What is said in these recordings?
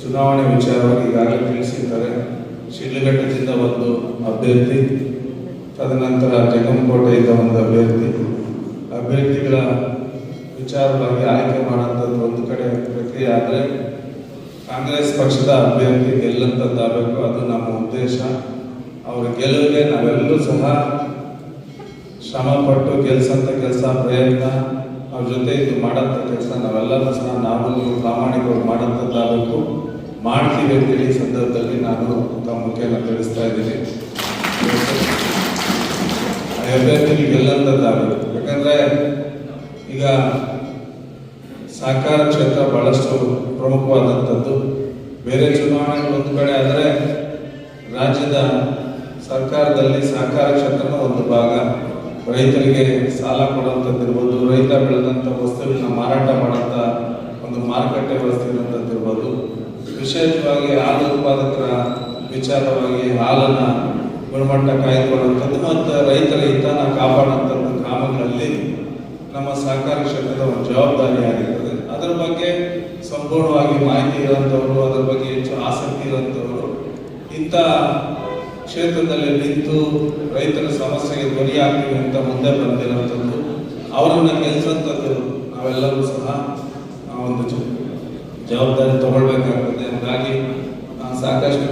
ಚುನಾವಣೆ ವಿಚಾರವಾಗಿ ಈಗಾಗಲೇ ತಿಳಿಸಿದ್ದಾರೆ. ಶಿಡ್ಲಘಟ್ಟದಿಂದ ಒಂದು ಅಭ್ಯರ್ಥಿ, ತದನಂತರ ಜಗಂಕೋಟೆಯಿಂದ ಒಂದು ಅಭ್ಯರ್ಥಿ. ಅಭ್ಯರ್ಥಿಗಳ ವಿಚಾರವಾಗಿ ಆಯ್ಕೆ ಮಾಡುವಂಥದ್ದು ಒಂದು ಕಡೆ ಪ್ರಕ್ರಿಯೆ ಆದರೆ ಕಾಂಗ್ರೆಸ್ ಪಕ್ಷದ ಅಭ್ಯರ್ಥಿ ಗೆಲ್ಲಂಥದ್ದಾಗಬೇಕು ಅದು ನಮ್ಮ ಉದ್ದೇಶ. ಅವರ ಗೆಲುವಿಗೆ ನಾವೆಲ್ಲರೂ ಸಹ ಶ್ರಮಪಟ್ಟು ಪಟ್ಟು ಗೆಲ್ಸಂತ ಕೆಲಸ ಪ್ರಯತ್ನ. ಅವ್ರ ಜೊತೆ ಇದು ಮಾಡೋಂಥ ಕೆಲಸ ನಾವೆಲ್ಲರೂ ಸಹ ನಾವು ನೀವು ಪ್ರಾಮಾಣಿಕವಾಗಿ ಮಾಡೋಂಥದ್ದಾಗಬೇಕು ಮಾಡ್ತೀವಿ ಅಂತೇಳಿ ಸಂದರ್ಭದಲ್ಲಿ ನಾನು ತಮ್ಮ ಮುಖ್ಯನ ತಿಳಿಸ್ತಾ ಇದ್ದೀನಿ. ಆ ಅಭ್ಯರ್ಥಿಗೆ ಗೆಲ್ಲಂಥದ್ದಾಗಬೇಕು ಯಾಕಂದ್ರೆ ಈಗ ಸಹಕಾರ ಕ್ಷೇತ್ರ ಬಹಳಷ್ಟು ಪ್ರಮುಖವಾದಂಥದ್ದು. ಬೇರೆ ಚುನಾವಣೆಗಳು ಒಂದು ಕಡೆ ಆದರೆ ರಾಜ್ಯದ ಸರ್ಕಾರದಲ್ಲಿ ಸಹಕಾರ ಕ್ಷೇತ್ರನ ಒಂದು ಭಾಗ. ರೈತರಿಗೆ ಸಾಲ ಕೊಡುವಂಥದ್ದಿರ್ಬೋದು ರೈತ ಬೆಳೆದಂಥ ವಸ್ತುಗಳನ್ನ ಮಾರಾಟ ಮಾಡೋಂಥ ಒಂದು ಮಾರುಕಟ್ಟೆ ವ್ಯವಸ್ಥೆ ಇರುವಂಥದ್ದಿರ್ಬೋದು. ವಿಶೇಷವಾಗಿ ಹಾಲು ಉತ್ಪಾದಕರ ವಿಚಾರವಾಗಿ ಹಾಲನ್ನು ಗುಣಮಟ್ಟ ಕಾಯ್ದುಕೊಳ್ಳುವಂಥದ್ದು ಮತ್ತು ರೈತರ ಹಿತನ ಕಾಪಾಡುವಂಥದ್ದು ಗ್ರಾಮಗಳಲ್ಲಿ ನಮ್ಮ ಸಹಕಾರ ಕ್ಷೇತ್ರದ ಒಂದು ಜವಾಬ್ದಾರಿ ಆಗಿರ್ತದೆ ಅದರ ಬಗ್ಗೆ ಸಂಪೂರ್ಣವಾಗಿ ಮಾಹಿತಿ ಇರುವಂಥವರು, ಅದರ ಬಗ್ಗೆ ಹೆಚ್ಚು ಆಸಕ್ತಿ ಇರುವಂಥವರು ಇಂಥ ಕ್ಷೇತ್ರದಲ್ಲಿ ನಿಂತು ರೈತರ ಸಮಸ್ಯೆಗೆ ಧ್ವನಿಯಾಗ್ತೀವಿ ಅಂತ ಮುಂದೆ ಬಂದಿರುವಂಥದ್ದು ಅವರನ್ನ ಗೆಲ್ಲಿಸುವಂಥದ್ದು ನಾವೆಲ್ಲರೂ ಸಹ ಒಂದು ಜವಾಬ್ದಾರಿ ತಗೊಳ್ಬೇಕಾಗುತ್ತೆ ಹಾಗಾಗಿ ಸಾಕಷ್ಟು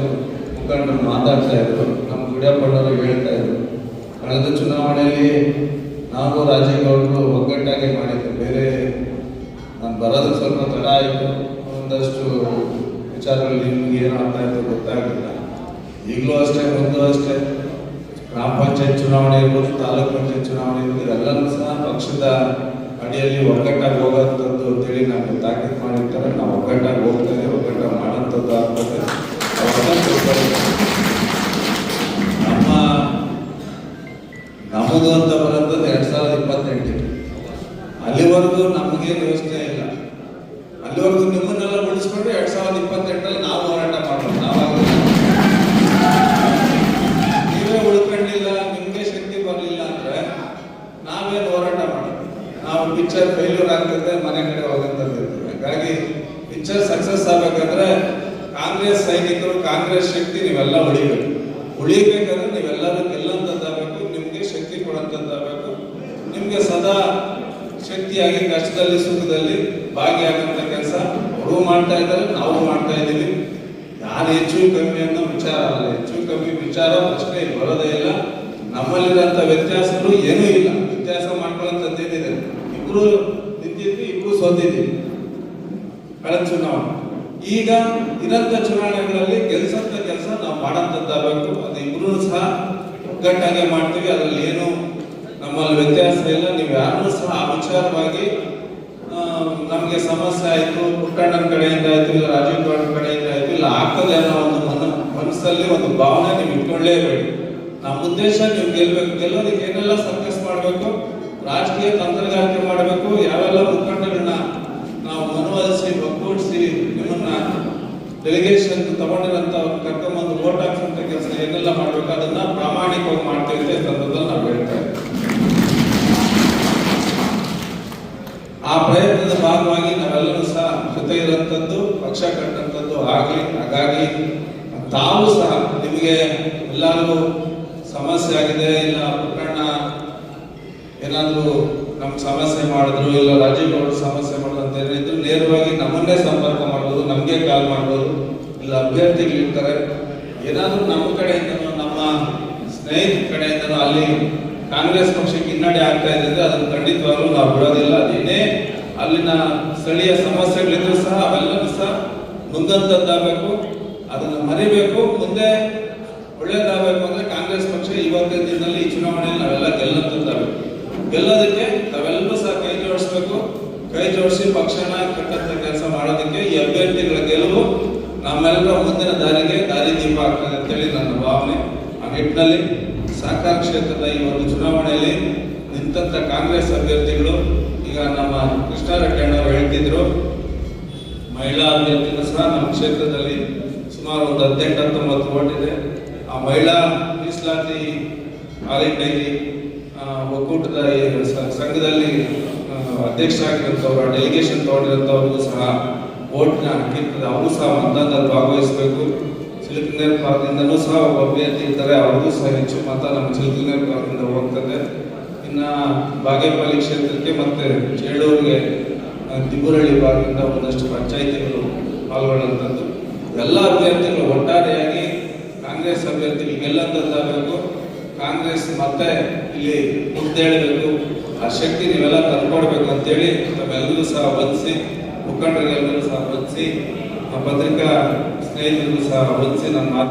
ಮುಖಂಡರು ಮಾತಾಡ್ತಾ ಇದ್ರು, ನಮ್ಮ ಗುಡಿಯಪ್ಪಣ್ಣವರು ಹೇಳ್ತಾ ಇದ್ರು. ಕಳೆದ ಚುನಾವಣೆಯಲ್ಲಿ ನಾವು ರಾಜೇಗೌಡರು ಒಗ್ಗಟ್ಟಾಗಿ ಮಾಡಿದ್ದೆ ಬೇರೆ ನಾನು ಬರೋದು ಸ್ವಲ್ಪ ತಡ ಆಯಿತು. ಒಂದಷ್ಟು ವಿಚಾರಗಳು ನಿಮ್ಗೆ ಏನು ಇತ್ತು ಗೊತ್ತಾಗಿಲ್ಲ. ಈಗಲೂ ಅಷ್ಟೇ, ಮುಂದೂ ಅಷ್ಟೇ. ಗ್ರಾಮ ಪಂಚಾಯತ್ ಚುನಾವಣೆ ಇರ್ಬೋದು, ತಾಲೂಕ್ ಪಂಚಾಯತ್ ಚುನಾವಣೆ ಇರ್ಬೋದು, ಇವೆಲ್ಲನೂ ಸಹ ಪಕ್ಷದ ಅಡಿಯಲ್ಲಿ ಒಗ್ಗಟ್ಟಾಗಿ ಹೋಗೋಂಥದ್ದು ಅಂತೇಳಿ ನಮ್ಗೆ ತಾಕೀತು ಮಾಡಿರ್ತಾರೆ. ನಾವು ಒಗ್ಗಟ್ಟಾಗಿ ಹೋಗ್ತೇವೆ ಒಗ್ಗಟ್ಟಾಗಿ ಮಾಡೋಂಥದ್ದು ಆಗ್ತದೆ. ನಮ್ಮ ನಮ್ಮದು ಅಂತ ಬರೋಂಥದ್ದು ಎರಡ್ ಸಾವಿರದ ಇಪ್ಪತ್ತೆಂಟು. ಅಲ್ಲಿವರೆಗೂ ನಮಗೇನು ಯೋಚನೆ ಇಲ್ಲ. ಅಲ್ಲಿವರೆಗೂ ನಿಮ್ಮನ್ನೆಲ್ಲ ಉಳಿಸ್ಕೊಂಡು ಎರಡ್ ಸಾವಿರದ ಇಪ್ಪತ್ತೆಂಟರಲ್ಲಿ ಪಿಕ್ಚರ್ ಫೇಲ್ಯೂರ್ ಆಗ್ತದೆ ಮನೆ ಕಡೆ ಹೋಗಂತದ್ದು. ಹಾಗಾಗಿ ಪಿಕ್ಚರ್ ಸಕ್ಸಸ್ ಆಗ್ಬೇಕಂದ್ರೆ ಕಾಂಗ್ರೆಸ್ ಸೈನಿಕರು, ಕಾಂಗ್ರೆಸ್ ಶಕ್ತಿ ನೀವೆಲ್ಲ ಉಳಿಬೇಕು. ಉಳಿಬೇಕಂದ್ರೆ ನೀವೆಲ್ಲರೂ ಗೆಲ್ಲಂತದ್ದಾಗಬೇಕು ನಿಮಗೆ ಶಕ್ತಿ ಕೊಡಂತದ್ದಾಗಬೇಕು ನಿಮಗೆ ಸದಾ ಶಕ್ತಿಯಾಗಿ ಕಷ್ಟದಲ್ಲಿ, ಸುಖದಲ್ಲಿ ಭಾಗಿಯಾಗಂತ ಕೆಲಸ ಅವರು ಮಾಡ್ತಾ ಇದ್ದಾರೆ, ನಾವು ಮಾಡ್ತಾ ಇದ್ದೀವಿ. ಯಾರು ಹೆಚ್ಚು ಕಮ್ಮಿ ಅನ್ನೋ ವಿಚಾರ ಅಲ್ಲ. ಹೆಚ್ಚು ಕಮ್ಮಿ ವಿಚಾರ ಪ್ರಶ್ನೆ ಬರೋದೇ ಇಲ್ಲ. ನಮ್ಮಲ್ಲಿರೋಂಥ ವ್ಯತ್ಯಾಸಗಳು ಏನೂ ಇಲ್ಲ. ಇಬ್ರು ನಿಂತಿದ್ವಿ, ಇಬ್ರು ಸೋತಿದ್ವಿ. ಕಳೆದ ಚುನಾವಣೆ. ಈಗ ಇರಂತ ಚುನಾವಣೆಗಳಲ್ಲಿ ಗೆಲ್ಸಂತ ಕೆಲಸ ನಾವು ಮಾಡೋಂಥದ್ದಾಗಬೇಕು ಅದು ಇಬ್ರು ಸಹ ಒಗ್ಗಟ್ಟಾಗೆ ಮಾಡ್ತೀವಿ. ಅದರಲ್ಲಿ ಏನು ನಮ್ಮಲ್ಲಿ ವ್ಯತ್ಯಾಸ ಇಲ್ಲ. ನೀವು ಯಾರನ್ನೂ ಸಹ ಆ ವಿಚಾರವಾಗಿ ನಮಗೆ ಸಮಸ್ಯೆ ಆಯಿತು. ಪುಟ್ಟಣ್ಣನ ಕಡೆಯಿಂದ ಆಯ್ತು, ಇಲ್ಲ ರಾಜೀವ್ ಗೌಡ ಕಡೆಯಿಂದ ಆಯ್ತು, ಇಲ್ಲ ಆಗ್ತದೆ ಅನ್ನೋ ಒಂದು ಮನ, ಮನಸ್ಸಲ್ಲಿ ಒಂದು ಭಾವನೆ ನೀವು ಇಟ್ಕೊಳ್ಳೇಬೇಡಿ. ನಮ್ಮ ಉದ್ದೇಶ ನೀವು ಗೆಲ್ಬೇಕು. ಗೆಲ್ಲೋದಕ್ಕೆ ಏನೆಲ್ಲ ಸರ್ಕಸ್ ಮಾಡಬೇಕು? ರಾಜಕೀಯ ತಂತ್ರಗಾರಿಕೆ ಮಾಡಬೇಕು, ಯಾವೆಲ್ಲ ಮುಖಂಡರನ್ನ ನಾವು ಮನವೊಲಿಸಿ ಒಗ್ಗೂಡಿಸಿ ನಿಮ್ಮನ್ನ ಡೆಲಿಗೇಷನ್ ತಗೊಂಡಿರಂತ ಕರ್ಕೊಂಬಂದು ವೋಟ್ ಹಾಕ್ಸಂತ ಕೆಲಸ ಏನೆಲ್ಲ ಮಾಡಬೇಕು, ಅದನ್ನ ಪ್ರಾಮಾಣಿಕವಾಗಿ ಮಾಡ್ತೇವೆ ಅಂತ ನಾವು ಹೇಳ್ತಾ ಆ ಪ್ರಯತ್ನದ ಭಾಗವಾಗಿ ನಾವೆಲ್ಲರೂ ಸಹ ಜೊತೆ ಇರುವಂತದ್ದು ಪಕ್ಷ ಕಟ್ಟಂಥದ್ದು ಆಗಲಿ, ಹಾಗಾಗಿ ತಾವು ಸಹ ನಿಮಗೆ ಎಲ್ಲರಿಗೂ ಸಮಸ್ಯೆ ಆಗಿದೆ, ಇಲ್ಲ ಪುಟ್ಟಣ್ಣ ಏನಾದರೂ ನಮ್ಮ ಸಮಸ್ಯೆ ಮಾಡಿದ್ರು, ಇಲ್ಲ ರಾಜೀವ್ ಸಮಸ್ಯೆ ಮಾಡಿದ್ರು ಅಂತ ನೇರವಾಗಿ ನಮ್ಮನ್ನೇ ಸಂಪರ್ಕ ಮಾಡ್ಬೋದು, ನಮಗೆ ಕಾಲ್ ಮಾಡ್ಬೋದು, ಇಲ್ಲ ಅಭ್ಯರ್ಥಿಗಳಿರ್ತಾರೆ ಏನಾದರೂ ನಮ್ಮ ಕಡೆಯಿಂದನೂ, ನಮ್ಮ ಸ್ನೇಹಿತರ ಕಡೆಯಿಂದನೂ ಅಲ್ಲಿ ಕಾಂಗ್ರೆಸ್ ಪಕ್ಷಕ್ಕೆ ಹಿನ್ನಡೆ ಆಗ್ತಾ ಇದೆ ಅಂದರೆ ಅದನ್ನು ಖಂಡಿತವಾಗ್ಲೂ ನಾವು ಬಿಡೋದಿಲ್ಲ. ಅದೇನೇ ಅಲ್ಲಿನ ಸ್ಥಳೀಯ ಸಮಸ್ಯೆಗಳಿದ್ರು ಸಹ ಅವೆಲ್ಲವೂ ಸಹ ಮುಂದಂತದ್ದಾಗಬೇಕು, ಅದನ್ನು ಮರಿಬೇಕು. ಮುಂದೆ ಒಳ್ಳೇದಾಗಬೇಕು ಅಂದ್ರೆ ಕಾಂಗ್ರೆಸ್ ಪಕ್ಷ ಇವತ್ತಿನ ದಿನದಲ್ಲಿ ಈ ಚುನಾವಣೆಯಲ್ಲಿ ನಾವೆಲ್ಲ ಗೆಲ್ಲಂತದ್ದಾಗಬೇಕು ಗೆಲ್ಲೋದಕ್ಕೆ ನಾವೆಲ್ಲರೂ ಸಹ ಕೈ ಜೋಡಿಸ್ಬೇಕು. ಕೈ ಜೋಡಿಸಿ ಪಕ್ಷನ ಕಟ್ಟಂತ ಕೆಲಸ ಮಾಡೋದಕ್ಕೆ ಈ ಅಭ್ಯರ್ಥಿಗಳ ಗೆಲುವು ನಮ್ಮೆಲ್ಲರ ಮುಂದಿನ ದಾರಿಗೆ ದಾರಿ ದೀಪ ಆಗ್ತದೆ ಅಂತೇಳಿ ನನ್ನ ಭಾವನೆ. ಆ ನಿಟ್ಟಿನಲ್ಲಿ ಸಹಕಾರ ಕ್ಷೇತ್ರದ ಈ ಒಂದು ಚುನಾವಣೆಯಲ್ಲಿ ನಿಂತ ಕಾಂಗ್ರೆಸ್ ಅಭ್ಯರ್ಥಿಗಳು, ಈಗ ನಮ್ಮ ಕೃಷ್ಣಾರೆಡ್ಡಿ ಅಣ್ಣವರು ಹೇಳ್ತಿದ್ರು, ಮಹಿಳಾ ಅಭ್ಯರ್ಥಿಗಳು ಸಹ ನಮ್ಮ ಕ್ಷೇತ್ರದಲ್ಲಿ ಸುಮಾರು ಒಂದು ಹದಿನೆಂಟು ಹತ್ತೊಂಬತ್ತು ಓಟ್ ಇದೆ. ಆ ಮಹಿಳಾ ಮೀಸಲಾತಿ ಇಂಡಿಯಾಗಿ ಒಕ್ಕೂಟದ ಸಂಘದಲ್ಲಿ ಆ, ಅಧ್ಯಕ್ಷರಾಗಿರುವಂಥವ್ರು ಡೆಲಿಗೇಷನ್ ತಗೊಂಡಿರುವಂಥವ್ರಿಗೂ ಸಹ ಓಟ್ನ ಹಾಕಿರ್ತದೆ ಅವರು ಸಹ ಮತದಾನದಲ್ಲಿ ಭಾಗವಹಿಸಬೇಕು. ಚಿಲುಕಿನೇರ್ ಭಾಗದಿಂದನೂ ಸಹ ಒಬ್ಬ ಅಭ್ಯರ್ಥಿ ಇರ್ತಾರೆ ಅವ್ರಿಗೂ ಸಹ ಹೆಚ್ಚು ಮತ ನಮ್ಮ ಚಿಲುಕಿನೇರ್ ಪಾರ್ಕ್ನಿಂದ ಹೋಗ್ತದೆ. ಇನ್ನು ಬಾಗೇಪಲ್ಲಿ ಕ್ಷೇತ್ರಕ್ಕೆ ಮತ್ತೆ ಚೇಳೂರಿಗೆ ಆ, ತಿಬ್ಬುರಳ್ಳಿ ಭಾಗದಿಂದ ಒಂದಷ್ಟು ಪಂಚಾಯಿತಿಗಳು ಪಾಲ್ಗೊಳ್ಳುವಂಥದ್ದು ಎಲ್ಲ ಅಭ್ಯರ್ಥಿಗಳು ಒಟ್ಟಾರೆಯಾಗಿ ಕಾಂಗ್ರೆಸ್ ಅಭ್ಯರ್ಥಿಗಳು ಗೆಲ್ಲಂತಾಗಬೇಕು ಕಾಂಗ್ರೆಸ್ ಮತ್ತೆ ಇಲ್ಲಿ ಮುದ್ದೇಳಬೇಕು ಆ ಶಕ್ತಿ ನೀವೆಲ್ಲ ತಂದ್ಕೊಡ್ಬೇಕು ಅಂತೇಳಿ ತಮ್ಮೆಲ್ಲರೂ ಸಹ ವಂದಿಸಿ ಮುಖಂಡರೆಲ್ಲರೂ ಸಹ ವಂದಿಸಿ ಪತ್ರಿಕಾ ಸ್ನೇಹಿತರಿಗೂ ಸಹ ವಂದಿಸಿ ನನ್ನ